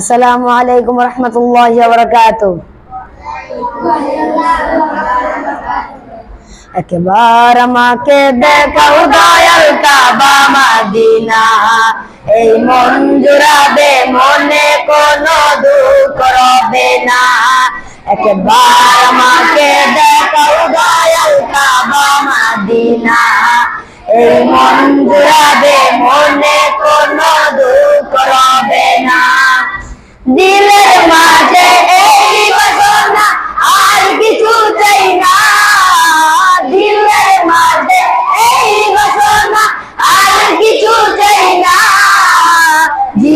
আসসালামু আলাইকুম রহমতুল্লাহ বরকাত একবার আমাকে দেখাও দয়াল কাবা মাদিনা। এই মন জুড়াবে মনে কোনো দুঃখ রবে না। একবার আমাকে দেখাও দয়াল কাবা মাদিনা। এই মন জুড়াবে মনে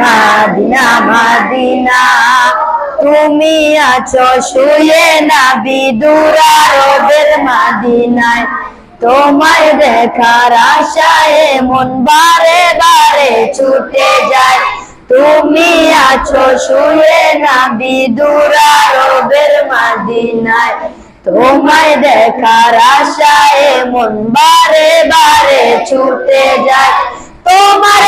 মাদিনা মাদিনা তুমি আছো শুয়ে না বিদুরা রবের মাদিনায়। তোমায় দেখার আশায় মন বারে বারে ছুটে যায়। তুমি আছো শুয়ে না মাদিনায়। তোমায় দেখার আশায় মন বারে বারে ছুটে যায়। তোমার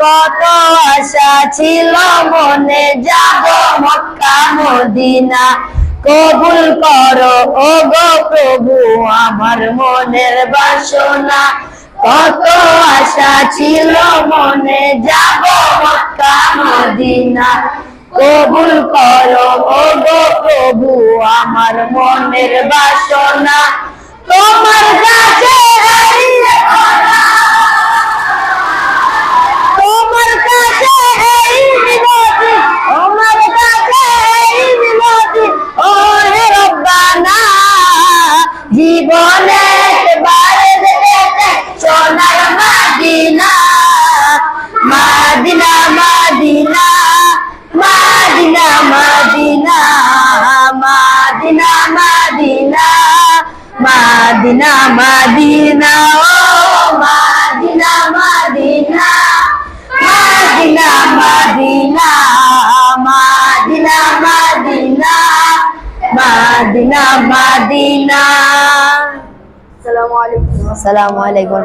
কত ছিল মনে, যাব মক্কা, মদিনা। কবুল করো ও গো প্রভু, আমার মনের বাসনা। কত আশা ছিল মনে, যাব মক্কা, মদিনা। কবুল করো ও গো প্রভু, আমার মনের বাসনা। তোমার কাছে মাদিনা মাদিনা মাদিনা মাদিনা ও মাদিনা মাদিনা মাদিনা মাদিনা মাদিনা মাদিনা মাদিনা মাদিনা। আসসালামু আলাইকুম। আসসালামু আলাইকুম।